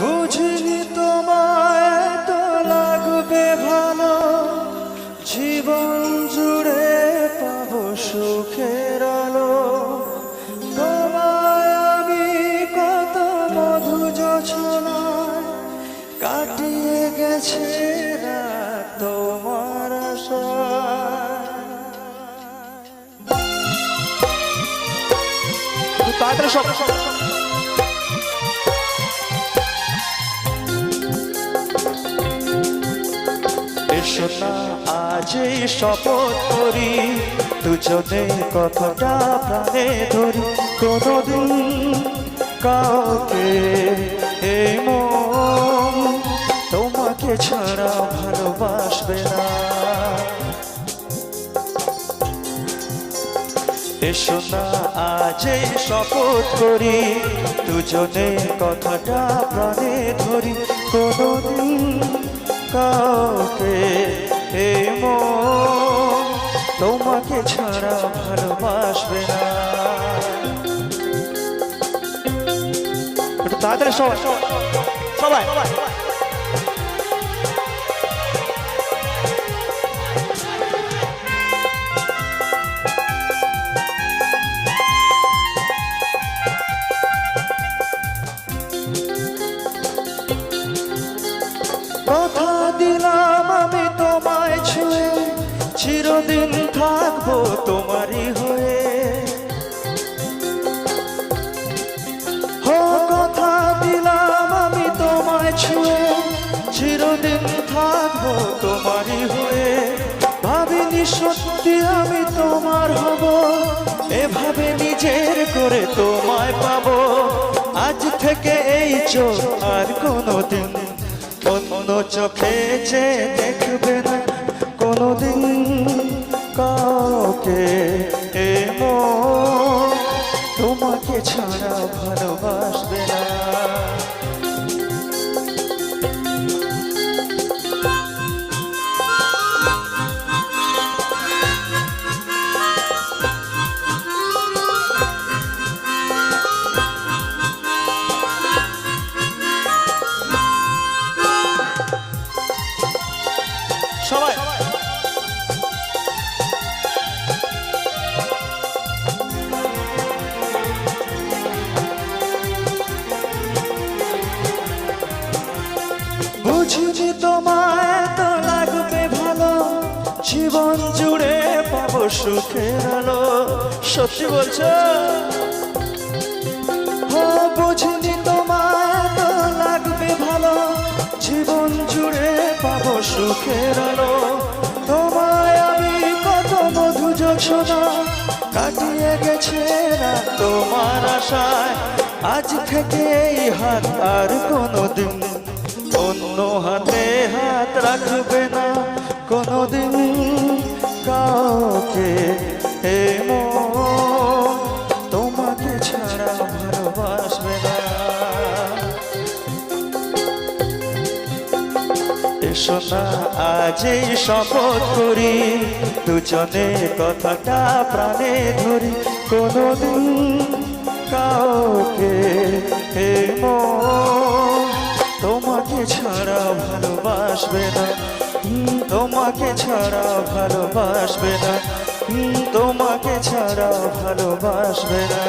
বুঝিনি তোমায় তো লাগবে ভালো। জীবন জুড়ে পাবো সুখের আলো। তোমায় আমি কত মধু যোছনায় কাটিয়ে গেছে রাত তোমার তাড়াতাড়ি সব আজই শপথ করি। দুজনে কথাটা প্রাণে ধরি। কোনোদিন কাউকে এই মন তোমাকে ছাড়া ভালোবাসবে না। এসো না আজই শপথ করি। দুজনে কথাটা প্রাণে ধরি। ভালোবাসবে না। একটু তাড়াতাড়ি সবাই। সবাই দিলাম আমি তোমায় ছুঁয়ে চিরদিন থাকব তোমারই থাকব তোমারই হয়ে। ভাবিনি সত্যি আমি তোমার হব। এভাবে নিজের করে তোমায় পাবো। আজ থেকে এই চোখ আর কোনোদিন অন্য চোখে যে দেখবে না। কোনোদিন কাউকে এ তোমাকে ছাড়া ভালোবাসবে না। সবাই। বুঝিনি তোমায় তো লাগবে ভালো, জীবন জুড়ে পাবো সুখের আলো। সত্যি বলছো? ও বুঝিনি পাবো আলো। তোমায় আমি কত মধু যোছনা কাটিয়ে গেছে না তোমার আশায়। আজ থেকে এই হাত আর কোনোদিন অন্য হাতে হাত রাখবে না, কোনোদিন। এসো না আজই শপথ করি। দুজনে কথাটা প্রাণে ধরি। কোনোদিন কাউকে হে তোমাকে ছাড়া ভালোবাসবে না। তোমাকে ছাড়া ভালোবাসবে না। তোমাকে ছাড়া ভালোবাসবে না।